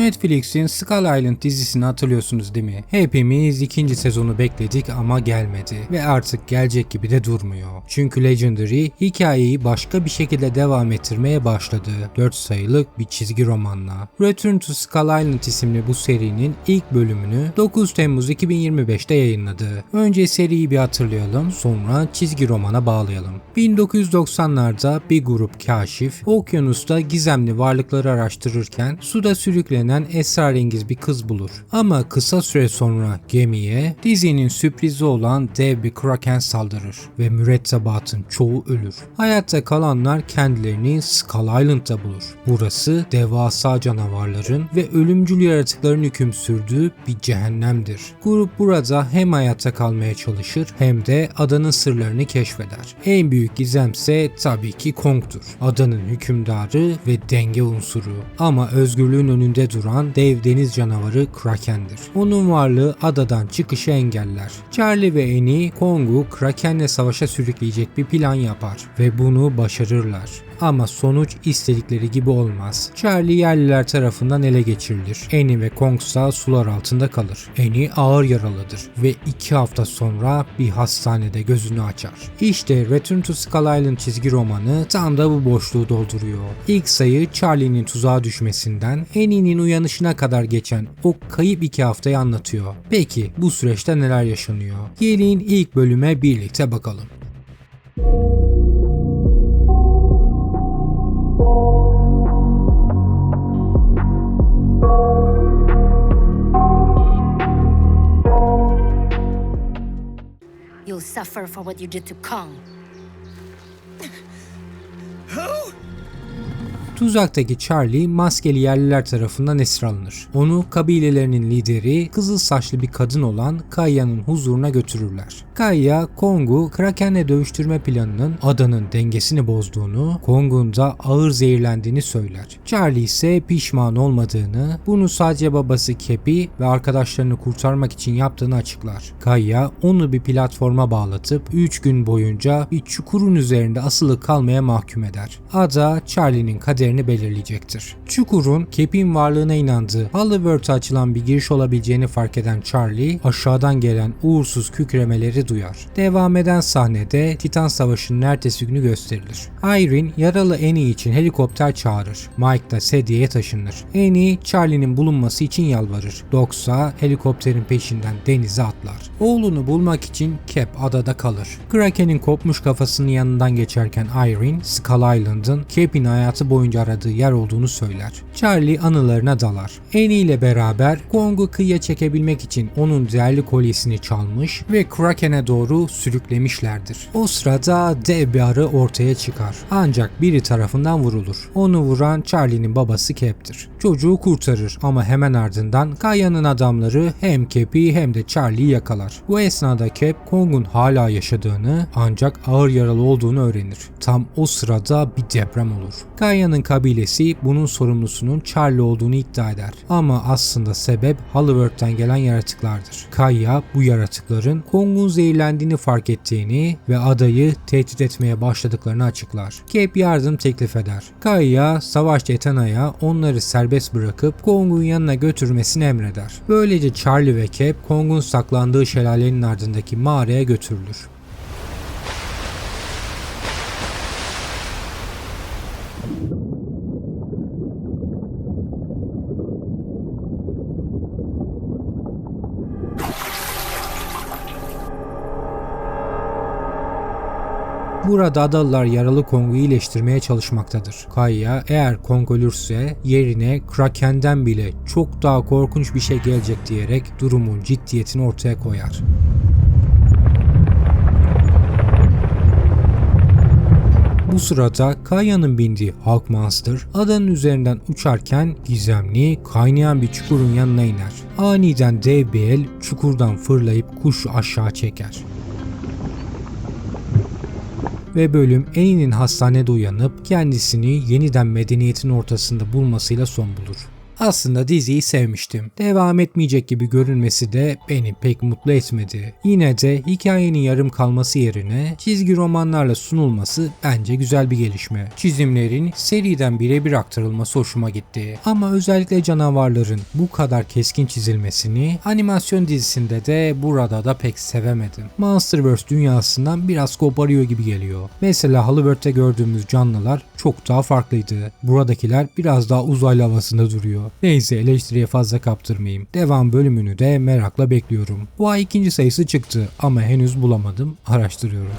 Netflix'in Skull Island dizisini hatırlıyorsunuz değil mi? Hepimiz ikinci sezonu bekledik ama gelmedi ve artık gelecek gibi de durmuyor. Çünkü Legendary hikayeyi başka bir şekilde devam ettirmeye başladı. 4 sayılık bir çizgi romanla. Return to Skull Island isimli bu serinin ilk bölümünü 9 Temmuz 2025'te yayınladı. Önce seriyi bir hatırlayalım sonra çizgi romana bağlayalım. 1990'larda bir grup kaşif okyanusta gizemli varlıkları araştırırken suda sürüklenen esrarengiz bir kız bulur. Ama kısa süre sonra gemiye dizinin sürprizi olan dev bir kraken saldırır ve mürettebatın çoğu ölür. Hayatta kalanlar kendilerini Skull Island'da bulur. Burası devasa canavarların ve ölümcül yaratıkların hüküm sürdüğü bir cehennemdir. Grup burada hem hayatta kalmaya çalışır hem de adanın sırlarını keşfeder. En büyük gizemse tabii ki Kong'tur. Adanın hükümdarı ve denge unsuru. Ama özgürlüğün önünde duran dev deniz canavarı Kraken'dir. Onun varlığı adadan çıkışı engeller. Charlie ve Annie Kong'u Kraken'le savaşa sürükleyecek bir plan yapar ve bunu başarırlar. Ama sonuç istedikleri gibi olmaz. Charlie yerliler tarafından ele geçirilir. Annie ve Kong ise sular altında kalır. Annie ağır yaralıdır ve iki hafta sonra bir hastanede gözünü açar. İşte Return to Skull Island çizgi romanı tam da bu boşluğu dolduruyor. İlk sayı Charlie'nin tuzağa düşmesinden Annie'nin uyanışına kadar geçen o kayıp iki haftayı anlatıyor. Peki bu süreçte neler yaşanıyor? Gelin ilk bölüme birlikte bakalım. Suffer for what you did to Kong. Tuzaktaki Charlie maskeli yerliler tarafından esir alınır. Onu kabilelerinin lideri kızıl saçlı bir kadın olan Kayya'nın huzuruna götürürler. Kayya, Kong'u Kraken'le dövüştürme planının adanın dengesini bozduğunu, Kong'un da ağır zehirlendiğini söyler. Charlie ise pişman olmadığını, bunu sadece babası Kepi ve arkadaşlarını kurtarmak için yaptığını açıklar. Kayya onu bir platforma bağlatıp 3 gün boyunca bir çukurun üzerinde asılı kalmaya mahkum eder. Ada Charlie'nin kaderini belirleyecektir. Çukurun Kep'in varlığına inandığı Hollywood'a açılan bir giriş olabileceğini fark eden Charlie aşağıdan gelen uğursuz kükremeleri duyar. Devam eden sahnede Titan Savaşı'nın ertesi günü gösterilir. Irene yaralı Annie için helikopter çağırır. Mike da sedyeye taşınır. Annie Charlie'nin bulunması için yalvarır. Doc ise helikopterin peşinden denize atlar. Oğlunu bulmak için Cap adada kalır. Kraken'in kopmuş kafasının yanından geçerken Irene, Skull Island'ın Cap'in hayatı boyunca aradığı yer olduğunu söyler. Charlie anılarına dalar. Annie ile beraber Kong'u kıyıya çekebilmek için onun değerli kolyesini çalmış ve Kraken'e doğru sürüklemişlerdir. O sırada dev bir arı ortaya çıkar. Ancak biri tarafından vurulur. Onu vuran Charlie'nin babası Cap'tir. Çocuğu kurtarır ama hemen ardından Kaya'nın adamları hem Cap'i hem de Charlie'yi yakalar. Bu esnada Cap, Kong'un hala yaşadığını ancak ağır yaralı olduğunu öğrenir. Tam o sırada bir deprem olur. Kaya'nın kabilesi bunun sorumlusunun Charlie olduğunu iddia eder. Ama aslında sebep Hollywood'den gelen yaratıklardır. Kaya bu yaratıkların Kong'un zehirlendiğini fark ettiğini ve adayı tehdit etmeye başladıklarını açıklar. Cap yardım teklif eder. Kaya savaşçı Etana'ya onları serbest bırakıp Kong'un yanına götürmesini emreder. Böylece Charlie ve Cap Kong'un saklandığı şelalenin ardındaki mağaraya götürülür. Burada adalılar yaralı Kong'u iyileştirmeye çalışmaktadır. Kaya eğer Kong ölürse yerine Kraken'den bile çok daha korkunç bir şey gelecek diyerek durumun ciddiyetini ortaya koyar. Bu sırada Kaya'nın bindiği Hulk Monster adanın üzerinden uçarken gizemli kaynayan bir çukurun yanına iner. Aniden dev bir el çukurdan fırlayıp kuşu aşağı çeker ve bölüm Annie'nin hastanede uyanıp kendisini yeniden medeniyetin ortasında bulmasıyla son bulur. Aslında diziyi sevmiştim. Devam etmeyecek gibi görünmesi de beni pek mutlu etmedi. Yine de hikayenin yarım kalması yerine çizgi romanlarla sunulması bence güzel bir gelişme. Çizimlerin seriden birebir aktarılması hoşuma gitti. Ama özellikle canavarların bu kadar keskin çizilmesini animasyon dizisinde de burada da pek sevemedim. Monsterverse dünyasından biraz koparıyor gibi geliyor. Mesela Hollywood'da gördüğümüz canlılar çok daha farklıydı. Buradakiler biraz daha uzaylı havasında duruyor. Neyse eleştiriye fazla kaptırmayayım. Devam bölümünü de merakla bekliyorum. Bu ay ikinci sayısı çıktı ama henüz bulamadım. Araştırıyorum.